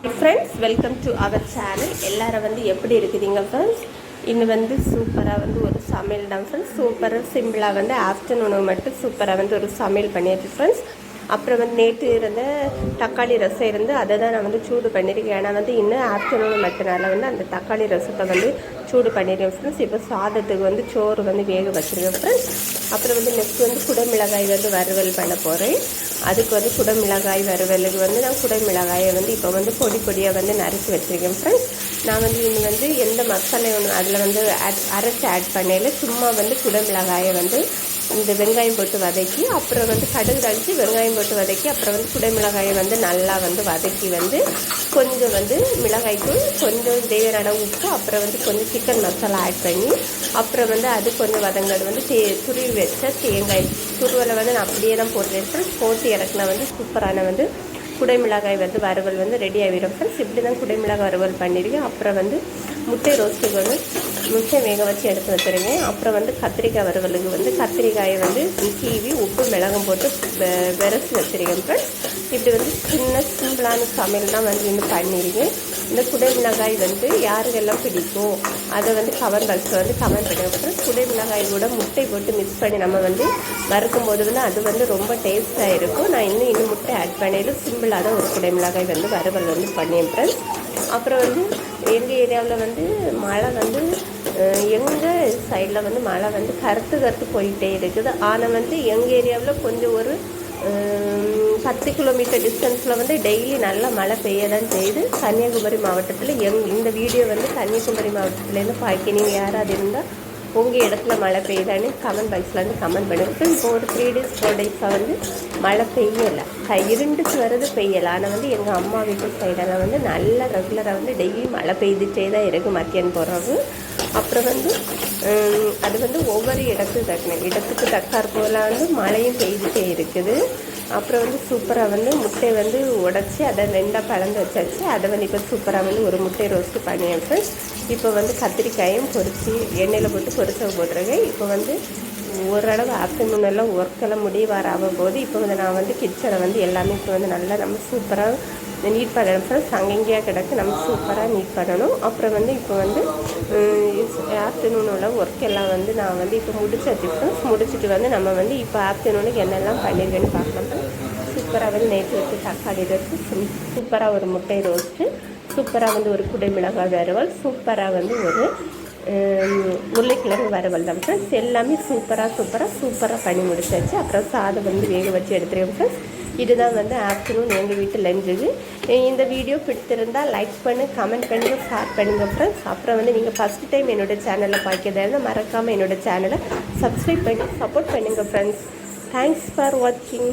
Friends welcome to our channel எல்லாரும் வந்து எப்படி இருக்குதுங்க ஃப்ரெண்ட்ஸ் இன்னும் வந்து சூப்பராக வந்து ஒரு சமையல் தான் ஃப்ரெண்ட்ஸ் சூப்பராக சிம்பிளாக வந்து ஆஃப்டர்நூனை மட்டும் சூப்பராக வந்து ஒரு சமையல் பண்ணியாச்சு ஃப்ரெண்ட்ஸ் அப்புறம் வந்து நேற்று இருந்த தக்காளி ரசம் இருந்து அதை தான் நான் வந்து சூடு பண்ணியிருக்கேன் ஏன்னா வந்து இன்னும் ஆஃப்டர்நூன் மற்றனால வந்து அந்த தக்காளி ரசத்தை வந்து சூடு பண்ணிடுவேன் ஃப்ரெண்ட்ஸ் இப்போ சாதத்துக்கு வந்து சோறு வந்து வேக வச்சுருக்கேன் ஃப்ரெண்ட்ஸ் அப்புறம் வந்து நெக்ஸ்ட் வந்து குடமிளகாய் வந்து வறுவல் பண்ண போகிறேன் அதுக்கு வந்து குடமிளகாய் வறுவலுக்கு வந்து நான் குடமிளகாயை வந்து இப்போ வந்து பொடி பொடியாக வந்து நறுக்கி வச்சுருக்கேன் ஃப்ரெண்ட்ஸ் நான் வந்து இன்னும் வந்து எந்த மசாலையும் அதில் வந்து ஆட் அரைச்சி ஆட் பண்ணையில் சும்மா வந்து குடமிளகாயை வந்து இந்த வெங்காயம் போட்டு வதக்கி அப்புறம் வந்து கடுகு தாளித்து வெங்காயம் போட்டு வதக்கி அப்புறம் வந்து குடைமிளகாயை வந்து நல்லா வந்து வதக்கி வந்து கொஞ்சம் வந்து மிளகாய்த்தூள் கொஞ்சம் தேவையான உப்பு அப்புறம் வந்து கொஞ்சம் சிக்கன் மசாலா ஆட் பண்ணி அப்புறம் வந்து அது கொஞ்சம் வதங்கிறது வந்து தே துருவி வச்ச தேங்காய். துருவலை வந்து நான் அப்படியே தான் போட்டுருக்கேன் போட்டு இறக்குனா வந்து சூப்பரான வந்து குடைமிளகாய் வந்து வறுவல் வந்து ரெடி ஆகிடும் ஃப்ரெண்ட்ஸ் இப்படி தான் குடைமிளகாய் வறுவல் பண்ணியிருக்கேன் அப்புறம் வந்து முட்டை ரோஸ்ட்டுகள் முட்டை வேக வச்சு எடுத்து வச்சுருங்க அப்புறம் வந்து கத்திரிக்காய் வறுவலுக்கு வந்து கத்திரிக்காயை வந்து கீவி உப்பு மிளகும் போட்டு வெ- விரசி வச்சுருக்கேன் ஃப்ரெண்ட்ஸ் இப்படி வந்து சின்ன சிம்பிளான சமையல் தான் வந்து இன்னும் பண்ணியிருக்கேன் இந்த குடைமிளகாய் வந்து யாருக்கெல்லாம் பிடிக்கும்? அதை வந்து கவர் பாக்ஸில் வந்து கவர் பண்ணுங்க. குடை மிளகாய் கூட முட்டை போட்டு மிக்ஸ் பண்ணி நம்ம வந்து வறுக்கும் போது வந்து அது வந்து ரொம்ப டேஸ்ட்டாக இருக்கும். நான் இன்னும் இன்னும் முட்டை ஆட் பண்ணையில் சிம்பிளாக தான் ஒரு குடை மிளகாய் வந்து வறுவல் வந்து பண்ணியேன் அப்புறம் வந்து எங்கள் ஏரியாவில் வந்து மழை வந்து எங்கள் சைடில் வந்து மழை வந்து கருத்து கருத்து போயிட்டே இருக்குது. ஆனால் வந்து எங்கள் ஏரியாவில் கொஞ்சம் ஒரு பத்து கிலோமீட்டர் டிஸ்டன்ஸில் வந்து டெய்லி நல்லா மழை பெய்ய தான் செய்யுது. கன்னியாகுமரி மாவட்டத்தில் எங் இந்த வீடியோ வந்து கன்னியாகுமரி மாவட்டத்துலேருந்து பார்க்க நீங்கள் யாராவது இருந்தால் உங்கள் இடத்துல மழை பெய்யுதான்னு கமெண்ட் பாக்ஸில் வந்து கமெண்ட் பண்ணுங்க. இப்போ ஒரு த்ரீ டேஸ் ஃபோர் டேஸாக வந்து மழை பெய்யலை. இருண்டுக்கு வர்றது பெய்யலை. ஆனால் வந்து எங்கள் அம்மா வீட்டு சைடெல்லாம் வந்து நல்லா ரெகுலராக வந்து டெய்லி மழை பெய்துட்டே தான் இருக்குது மத்தியானம் போகிறது அப்புறம் வந்து அது வந்து ஒவ்வொரு இடத்துக்கு தக்கணும் இடத்துக்கு தக்கார் போல் வந்து மழையும் பெய்துட்டே இருக்குது. அப்புறம் வந்து சூப்பராக வந்து முட்டை வந்து உடச்சி அதை ரெண்டாக பழந்து வச்சாச்சு. அதை வந்து இப்போ சூப்பராக வந்து ஒரு முட்டை ரோஸ்ட்டு பண்ணியாச்சு. இப்போ வந்து கத்திரிக்காயும் பொரிச்சு எண்ணெயில் போட்டு பொரிச்ச போட்டிருக்கேன். இப்போ வந்து ஓரளவு ஆஃப்டர்நூன் எல்லாம் ஒர்க்கெல்லாம் முடிய வர போது இப்போ வந்து நான் வந்து கிச்சனை வந்து எல்லாமே இப்போ வந்து நல்லா நம்ம சூப்பராக நீட் பண்ணணும். ஃப்ரெண்ட்ஸ் அங்கங்கேயா கிடக்கு நம்ம சூப்பராக நீட் பண்ணணும். அப்புறம் வந்து இப்போ வந்து ஆஃப்டர்நூன் ஒர்க் எல்லாம் வந்து நான் வந்து இப்போ முடிச்சாச்சு ஃப்ரெண்ட்ஸ் முடிச்சுட்டு வந்து நம்ம வந்து இப்போ ஆஃப்டர்நூனுக்கு என்னெல்லாம் பண்ணியிருக்கேன்னு பார்க்கலாம்? சூப்பராக வந்து நேற்று வச்சு தக்காளி வச்சு சூப்பராக ஒரு முட்டை ரோஸ்ட்டு சூப்பராக வந்து ஒரு குடைமிளகாய் வறுவல் சூப்பராக வந்து ஒரு உருளைக்கிழங்கு வறுவல் தான் ஃப்ரெண்ட்ஸ் எல்லாமே சூப்பராக சூப்பராக சூப்பராக பண்ணி முடிச்சாச்சு. அப்புறம் சாதம் வந்து வேக வச்சு எடுத்துருவோம் ஃப்ரெண்ட்ஸ் இதுதான் வந்து ஆஃப்டர்நூன் எங்கள் வீட்டு லஞ்சுக்கு இந்த வீடியோ பிடித்திருந்தால் லைக் பண்ணு கமெண்ட் பண்ணுங்கள் ஷேர் பண்ணுங்க ஃப்ரெண்ட்ஸ் அப்புறம் வந்து நீங்கள் ஃபஸ்ட் டைம் என்னோட சேனலில் பார்க்கிறதா இருந்தால் மறக்காமல் என்னோட சேனலை சப்ஸ்கிரைப் பண்ணி சப்போர்ட் பண்ணுங்கள் ஃப்ரெண்ட்ஸ் தேங்க்ஸ் ஃபார் வாட்சிங்